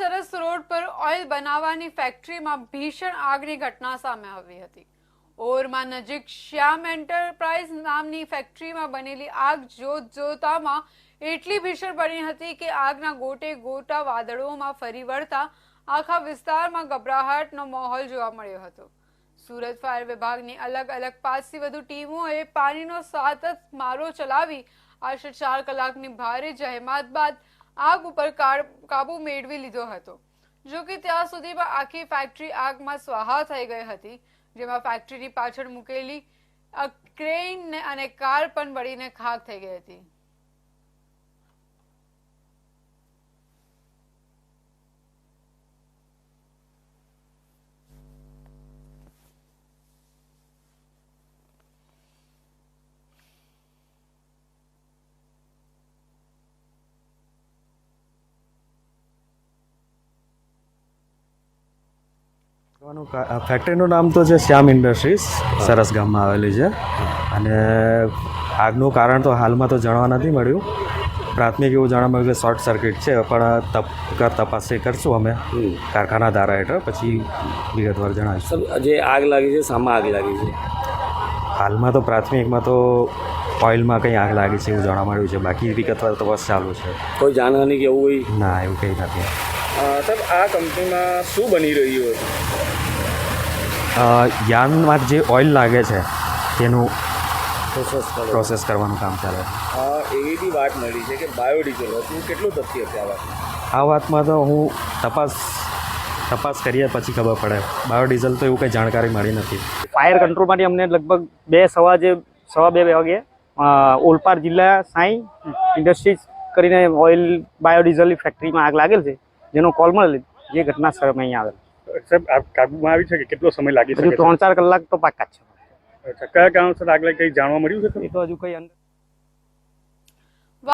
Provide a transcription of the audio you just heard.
સરસ રોડ પર ઓઇલ બનાવવાની ફેક્ટરીમાં ભીષણ આગની ઘટના સામે આવી હતી. ઓરમાં નજીક શ્યામ એન્ટરપ્રાઇઝ નામની ફેક્ટરીમાં બનેલી આગ જોત જોતામાં એટલી ભીષણ બની હતી કે આગના ગોટે ગોટા વાદળોમાં ફરી વળતા આખા વિસ્તારમાં ગભરાહટનો માહોલ જોવા મળ્યો હતો. સુરત ફાયર વિભાગની અલગ અલગ પાંચથી વધુ ટીમોએ પાણીનો સતત મારો ચલાવી આશરે ચાર કલાકની ભારે જહેમાત બાદ આગ ઉપર કાબુ મેળવી લીધો હતો. જો કે ત્યાં સુધીમાં આખી ફેક્ટરી આગમાં સ્વાહા થઈ ગઈ હતી, જેમાં ફેક્ટરીની પાછળ મૂકેલી ક્રેઇન અને કાર પણ બળીને ખાક થઈ ગઈ હતી. ફેક્ટરીનું નામ તો છે શ્યામ ઇન્ડસ્ટ્રીઝ. સરસ ગામમાં આવેલી છે. અને આગનું કારણ તો હાલમાં તો જાણવા નથી મળ્યું. પ્રાથમિક એવું જાણવા મળ્યું કે શોર્ટ સર્કિટ છે પણ તપ કર તપાસ કરશું અમે. કારખાના ધારા હેઠળ પછી વિગતવાર જણાવીશું. જે આગ લાગી છે શામાં આગ લાગી છે? હાલમાં તો પ્રાથમિકમાં તો ઓઇલમાં કંઈ આગ લાગી છે એવું જાણવા મળ્યું છે. બાકી વિગતવાર તપાસ ચાલુ છે. કોઈ જાનહાની કે એવું ના એવું કંઈ નથી. સર આ કંપનીમાં શું બની રહ્યું હતું? યાનમાં જે ઓઇલ લાગે છે તેનું પ્રોસેસ કરો પ્રોસેસ કરવાનું કામ ચાલે છે. એવી બી વાત મળી છે કે બાયોડીઝલ હતું કેટલું તથ્ય છે આ વાત આ વાતમાં તો હું તપાસ તપાસ કરીએ પછી ખબર પડે. બાયોડીઝલ તો એવું કંઈ જાણકારી મળી નથી. ફાયર કંટ્રોલમાંથી અમને લગભગ બે સવા જે સવા બે વાગે ઓલપાડ જિલ્લા સાંઈ ઇન્ડસ્ટ્રીઝ કરીને ઓઇલ બાયોડીઝલની ફેક્ટરીમાં આગ લાગેલ છે. જેનો કોલ મળેલ જે ઘટના સ્થળમાં અહીંયા આવેલ. સાહેબ આપ કાબુમાં આવી છે કે કેટલો સમય લાગી શકે ત્રણ ચાર કલાક તો પાકા છે. કયા કારણસર આગળ કંઈ જાણવા મળ્યું છે એ તો હજુ કંઈ અંદર